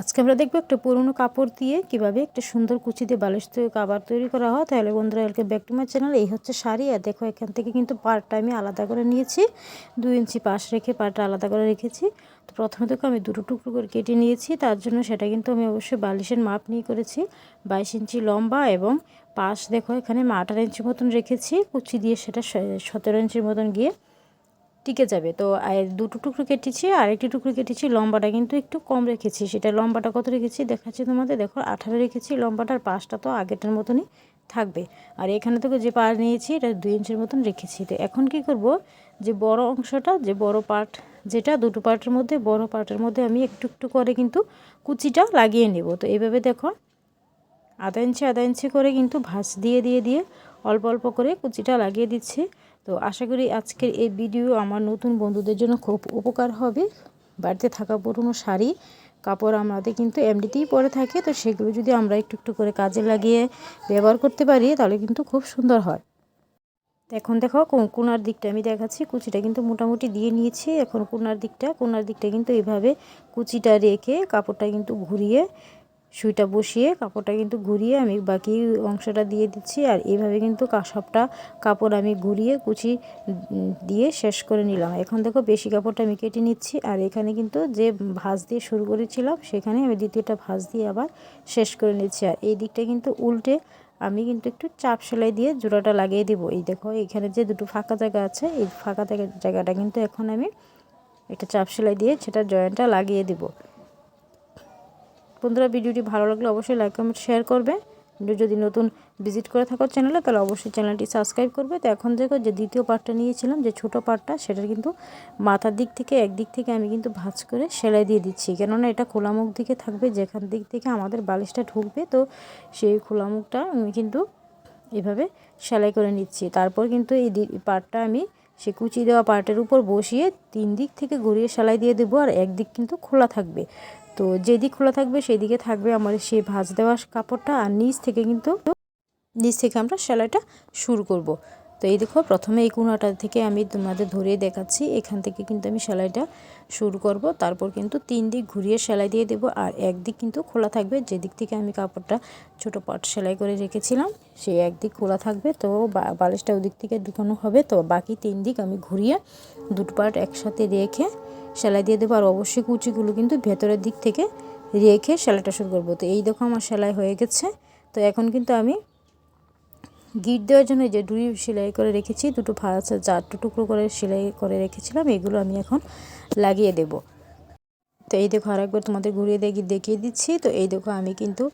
আজকে আমরা দেখব একটা পুরনো কাপড় দিয়ে কীভাবে একটা সুন্দর কুচি দিয়ে বালিশ তৈরি, কাবার তৈরি করা হয়। তাহলে বন্ধুরা welcome back to my channel এই হচ্ছে শাড়ি। আর দেখো, এখান থেকে কিন্তু পার্টটা আমি আলাদা করে নিয়েছি। দুই ইঞ্চি পাশ রেখে পার্টটা আলাদা করে রেখেছি। তো প্রথমে দেখো, আমি দুটো টুকরো করে কেটে নিয়েছি। তার জন্য সেটা কিন্তু আমি অবশ্যই বালিশের মাপ নিয়ে করেছি। বাইশ ইঞ্চি লম্বা এবং পাশ, দেখো, এখানে আমি আঠারো ইঞ্চি মতন রেখেছি। কুচি দিয়ে সেটা সতেরো ইঞ্চির মতন গিয়ে টিকে যাবে। তো দুটো টুকরো কেটেছি আর একটি টুকরো কেটেছি, লম্বাটা কিন্তু একটু কম রেখেছি। সেটা লম্বাটা কত রেখেছি দেখাচ্ছি তোমাদের? দেখো, আঠারো রেখেছি লম্বাটার পাশটা তো আগেরটার মতনই থাকবে। আর এখানে থেকে যে পার নিয়েছি, এটা দুই ইঞ্চের মতন রেখেছি। তো এখন কি করব? যে বড় অংশটা, যে বড় পার্ট যেটা, দুটো পার্টের মধ্যে, বড় পার্টের মধ্যে আমি একটু একটু করে কিন্তু কুচিটা লাগিয়ে নেব। তো এইভাবে দেখো, আধা ইঞ্চি আধা ইঞ্চি করে কিন্তু ভাঁজ দিয়ে দিয়ে দিয়ে অল্প অল্প করে কুচিটা লাগিয়ে দিচ্ছি। তো আশা করি আজকের এই ভিডিও আমার নতুন বন্ধুদের জন্য খুব উপকার হবে। বাড়িতে থাকা পুরনো শাড়ি, কাপড় আমাদের কিন্তু এমডিতেই পরে থাকে, তো সেগুলো যদি আমরা একটু একটু করে কাজে লাগিয়ে ব্যবহার করতে পারি, তাহলে কিন্তু খুব সুন্দর হয়। এখন দেখো কোনার দিকটা আমি দেখাচ্ছি, কুচিটা কিন্তু মোটামুটি দিয়ে নিয়েছি। এখন কোনার দিকটা কোনার দিকটা কিন্তু এইভাবে কুচিটা রেখে কাপড়টা কিন্তু ঘুরিয়ে সুইটা বসিয়ে কাপড়টা কিন্তু ঘুরিয়ে আমি বাকি অংশটা দিয়ে দিচ্ছি। আর এইভাবে কিন্তু সবটা কাপড় আমি ঘুরিয়ে, কুচি দিয়ে শেষ করে নিলাম। এখন দেখো বেশি কাপড়টা আমি কেটে নিচ্ছি। আর এখানে কিন্তু যে ভাঁজ দিয়ে শুরু করেছিলাম, সেখানে আমি দ্বিতীয়টা ভাঁজ দিয়ে আবার শেষ করে নিচ্ছি। আর এই দিকটা কিন্তু উল্টে আমি কিন্তু একটু চাপ সেলাই দিয়ে জোড়াটা লাগিয়ে দিব। এই দেখো, এখানে যে দুটো ফাঁকা জায়গা আছে, এই ফাঁকা জায়গাটা কিন্তু এখন আমি একটা চাপ সেলাই দিয়ে সেটা জয়েন্টটা লাগিয়ে দিব। বন্ধুরা ভিডিওটি ভালো লাগলে অবশ্যই লাইক কমেন্ট শেয়ার করবে। যদি নতুন ভিজিট করে থাকো চ্যানেলে তাহলে অবশ্যই চ্যানেলটি সাবস্ক্রাইব করবে। তো এখন দেখো যে দ্বিতীয় পার্টটা নিয়েছিলাম, যে ছোট পার্টটা সেটার কিন্তু মাথার দিক থেকে একদিক থেকে আমি কিন্তু ভাঁজ করে সেলাই দিয়ে দিচ্ছি। কেননা এটা খোলামুখ দিকে থাকবে, যেখান দিক থেকে আমাদের বালিশটা ঢুকবে, তো সেই খোলামুখটা আমি কিন্তু এভাবে সেলাই করে নিচ্ছি। তারপর কিন্তু এই পার্টটা আমি সে কুচি দেওয়া পার্টের উপর বসিয়ে তিন দিক থেকে ঘুরিয়ে সেলাই দিয়ে দেবো আর একদিক কিন্তু খোলা থাকবে তো যেদিক খোলা থাকবে সেই দিকে থাকবে আমার সে ভাজ দেওয়া কাপড়টা আর নিচ থেকে কিন্তু, নিচ থেকে আমরা সেলাইটা শুরু করব। তো এই দেখো, প্রথমে এই কোনাটা থেকে আমি তোমাদের ধরিয়ে দেখাচ্ছি। এখান থেকে কিন্তু আমি সেলাইটা শুরু করব। তারপর কিন্তু তিন দিক ঘুরিয়ে সেলাই দিয়ে দেব আর একদিক কিন্তু খোলা থাকবে। যেদিক থেকে আমি কাপড়টা ছোট পাট সেলাই করে রেখেছিলাম, সেই একদিক খোলা থাকবে। তো বালিশটা ওদিক থেকে ঢুকানো হবে। তো বাকি তিন দিক আমি ঘুরিয়ে দুটো পার্ট একসাথে রেখে সেলাই দিয়ে দেবো। আর অবশ্যই কুচিগুলো কিন্তু ভেতরের দিক থেকে রেখে সেলাইটা শুরু করব। তো এই দেখো আমার সেলাই হয়ে গেছে। তো এখন কিন্তু আমি গিট দেওয়ার জন্য যে দুই সেলাই করে রেখেছি, দুটো ফাঁসা চারটে টুকরো করে সেলাই করে রেখেছিলাম, এগুলো আমি এখন লাগিয়ে দেব। তো এই দেখো আরেকবার তোমাদের ঘুরিয়ে দেখি, দেখিয়ে দিচ্ছি। তো এই দেখো আমি কিন্তু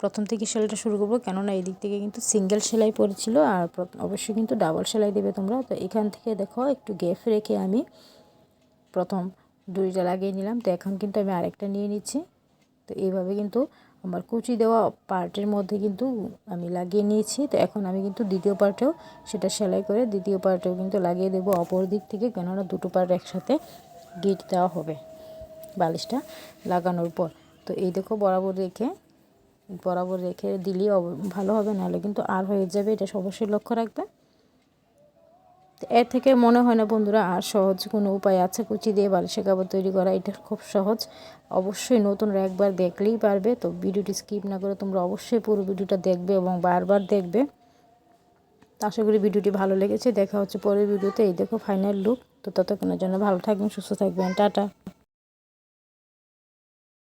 প্রথম থেকে সেলাইটা শুরু করব, কেননা এই দিক থেকে কিন্তু সিঙ্গেল সেলাই পড়েছিল আর অবশ্যই কিন্তু ডাবল সেলাই দেবে তোমরা। তো এখান থেকে দেখো একটু গ্যাপ রেখে আমি প্রথম দুইটা লাগিয়ে নিলাম। তো এখন কিন্তু আমি আরেকটা নিয়ে নিচ্ছি। তো এইভাবে কিন্তু আমার কুচি দেওয়া পার্টের মধ্যে কিন্তু আমি লাগিয়ে নিয়েছি। তো এখন আমি কিন্তু দ্বিতীয় পার্টেও সেটা সেলাই করে দ্বিতীয় পার্টেও কিন্তু লাগিয়ে দেবো অপর দিক থেকে, কেননা দুটো পার্ট একসাথে গিট দেওয়া হবে বালিশটা লাগানোর পর। তো এই দেখো বরাবর রেখে বরাবর রেখে দিলেই ভালো হবে, নাহলে কিন্তু আর হয়ে যাবে, এটা অবশ্যই লক্ষ্য রাখবে। এর থেকে মনে হয় না বন্ধুরা, আর সহজ কোনো উপায় আছে? কুচি দিয়ে বালিশের কাপড় তৈরি করা, এটা খুব সহজ। অবশ্যই নতুন একবার দেখলেই পারবে। তো ভিডিওটি স্কিপ না করে তোমরা অবশ্যই পুরো ভিডিওটা দেখবে এবং বারবার দেখবে। আশা করি ভিডিওটি ভালো লেগেছে। দেখা হচ্ছে পরের ভিডিওতে। এই দেখো ফাইনাল লুক। তো ততক্ষণের জন্য ভালো থাকবেন, সুস্থ থাকবেন। টাটা।